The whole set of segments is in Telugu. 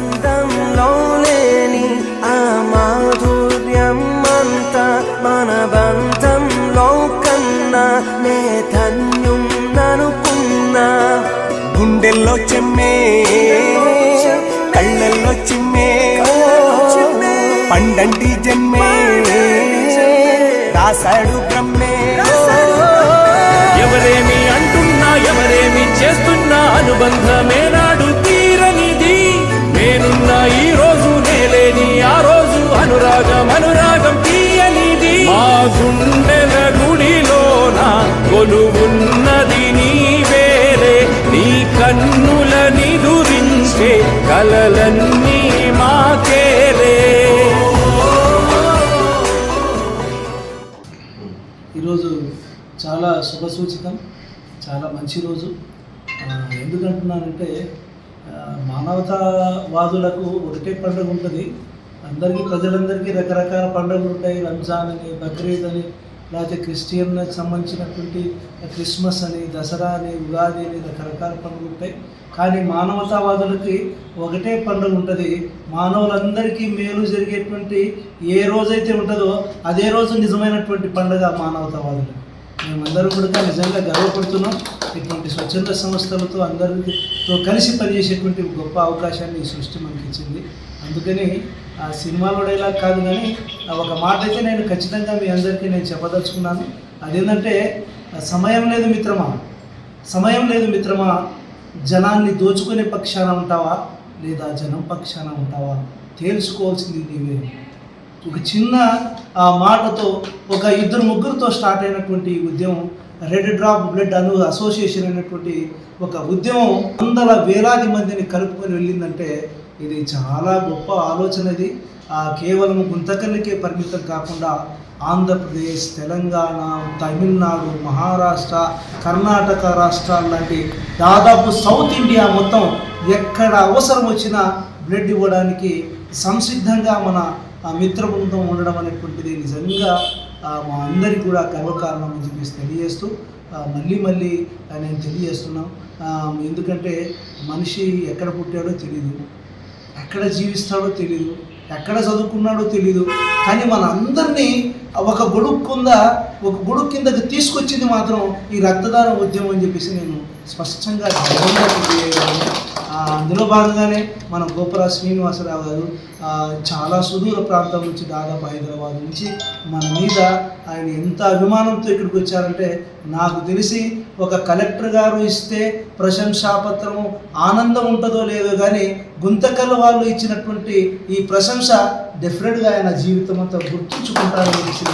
బంధంలో లేని ఆ మాధుర్యం అంతా మన బంధంలో కన్నా నే ధన్యం ననుకున్నా. గుండెల్లో చెమ్మే కళ్ళల్లో చిమ్మే పండంటి జన్మే రాశాడు బ్రహ్మే. ఎవరేమి అంటున్నా ఎవరేమి చేస్తున్నా అనుబంధమే గుండెల గుడిలోన కొలువున్నది నీ వేలే నీ కన్నుల నిదురించే కలలన్నీ మాకేరే. ఈరోజు చాలా శుభసూచకం చాలా మంచి రోజు. ఎందుకంటున్నానంటే మానవతావాదులకు ఒకటే పండుగ ఉంటుంది. అందరికీ ప్రజలందరికీ రకరకాల పండుగలు ఉంటాయి. రంజాన్ అని బక్రీద్ అని లేకపోతే క్రిస్టియన్కి సంబంధించినటువంటి క్రిస్మస్ అని దసరా అని ఉగాది అని రకరకాల పండుగలు ఉంటాయి. కానీ మానవతావాదులకి ఒకటే పండుగ ఉంటుంది. మానవులందరికీ మేలు జరిగేటువంటి ఏ రోజైతే ఉంటుందో అదే రోజు నిజమైనటువంటి పండుగ మానవతావాదులు మేమందరం కూడా నిజంగా గర్వపడుతున్నాం. ఇటువంటి స్వచ్ఛంద సంస్థలతో అందరితో కలిసి పనిచేసేటువంటి గొప్ప అవకాశాన్ని ఈ సృష్టి మనకి ఇచ్చింది అందుకని సినిమాలో డైలాగ్ కాదు కానీ ఒక మాట అయితే నేను ఖచ్చితంగా మీ అందరికీ నేను చెప్పదలుచుకున్నాను. అదేంటంటే సమయం లేదు మిత్రమా? సమయం లేదు మిత్రమా? జనాన్ని దోచుకునే పక్షాన ఉంటావా? లేదా జనం పక్షాన ఉంటావా? తేల్చుకోవాల్సింది నీవే. ఒక చిన్న ఆ మాటతో ఒక ఇద్దరు ముగ్గురుతో స్టార్ట్ అయినటువంటి ఈ ఉద్యమం రెడ్ డ్రాప్ బ్లడ్ అను అసోసియేషన్ అనేటువంటి ఒక ఉద్యమం వందల వేలాది మందిని కలుపుకొని వెళ్ళిందంటే ఇది చాలా గొప్ప ఆలోచన ఇది. కేవలం గుంతకల్లికే పరిమితం కాకుండా ఆంధ్రప్రదేశ్ తెలంగాణ తమిళనాడు మహారాష్ట్ర కర్ణాటక రాష్ట్రాలు లాంటి దాదాపు సౌత్ ఇండియా మొత్తం ఎక్కడ అవసరం వచ్చినా బ్లడ్ ఇవ్వడానికి సంసిద్ధంగా మన ఆ మిత్ర బృందం ఉండడం అనేటువంటిది నిజంగా మా అందరికీ కూడా గర్వకారణం అని చెప్పేసి తెలియజేస్తూ మళ్ళీ మళ్ళీ నేను తెలియజేస్తున్నాం. ఎందుకంటే మనిషి ఎక్కడ పుట్టాడో తెలియదు ఎక్కడ జీవిస్తాడో తెలియదు ఎక్కడ చదువుకున్నాడో తెలియదు కానీ మన అందరినీ ఒక గొడుగు కింద ఒక గొడుగు కిందకి తీసుకొచ్చింది మాత్రం ఈ రక్తదాన ఉద్యమం అని చెప్పేసి నేను స్పష్టంగా అందులో భాగంగానే మన గోపరా శ్రీనివాసరావు గారు చాలా సుదూర ప్రాంతం నుంచి దాదాపు హైదరాబాద్ నుంచి మన మీద ఆయన ఎంత అభిమానంతో ఇక్కడికి వచ్చారంటే నాకు తెలిసి ఒక కలెక్టర్ గారు ఇస్తే ప్రశంసాపత్రము ఆనందం ఉంటుందో లేదో కానీ గుంతకల్ వాళ్ళు ఇచ్చినటువంటి ఈ ప్రశంస డెఫినెట్గా ఆయన జీవితం అంతా గుర్తుంచుకుంటారని చెప్పేసి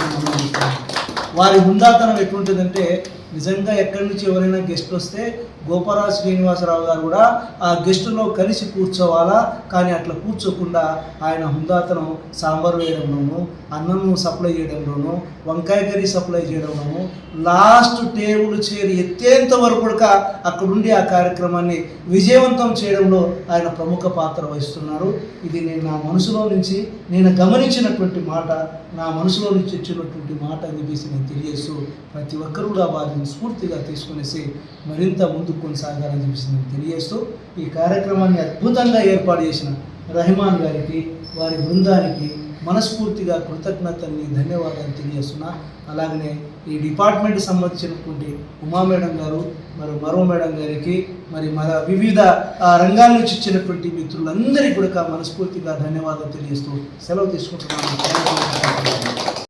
వారి హుందాతనం ఎటువంటిదంటే నిజంగా ఎక్కడి నుంచి ఎవరైనా గెస్ట్ వస్తే గోపరాజు శ్రీనివాసరావు గారు కూడా ఆ గెస్టులో కలిసి కూర్చోవాలా? కానీ అట్లా కూర్చోకుండా ఆయన హుందాతనం సాంబార్ వేయడంలోనూ అన్నం సప్లై చేయడంలోనూ వంకాయ కర్రీ సప్లై చేయడంలోనూ లాస్ట్ టేబుల్ చేరి ఎత్తేంత వరకు కూడా అక్కడుండి ఆ కార్యక్రమాన్ని విజయవంతం చేయడంలో ఆయన ప్రముఖ పాత్ర వహిస్తున్నారు. ఇది నేను నా మనసులో నుంచి నేను గమనించినటువంటి మాట నా మనసులో నుంచి వచ్చినటువంటి మాట అని చెప్పేసి నేను తెలియజేస్తూ ప్రతి ఒక్కరూ కూడా వారిని స్ఫూర్తిగా తీసుకునేసి మరింత ముందు ముందుకు కొనసాగాలని చెప్పేసి తెలియజేస్తూ ఈ కార్యక్రమాన్ని అద్భుతంగా ఏర్పాటు చేసిన రహిమాన్ గారికి వారి బృందానికి మనస్ఫూర్తిగా కృతజ్ఞతల్ని ధన్యవాదాలు తెలియజేస్తున్నా. అలాగనే ఈ డిపార్ట్మెంట్ సంబంధించినటువంటి ఉమా మేడం గారు మరి మరో మేడం గారికి మరి మన వివిధ రంగాల నుంచి ఇచ్చినటువంటి మిత్రులందరికీ కూడా మనస్ఫూర్తిగా ధన్యవాదాలు తెలియజేస్తూ సెలవు తీసుకుంటున్నాను.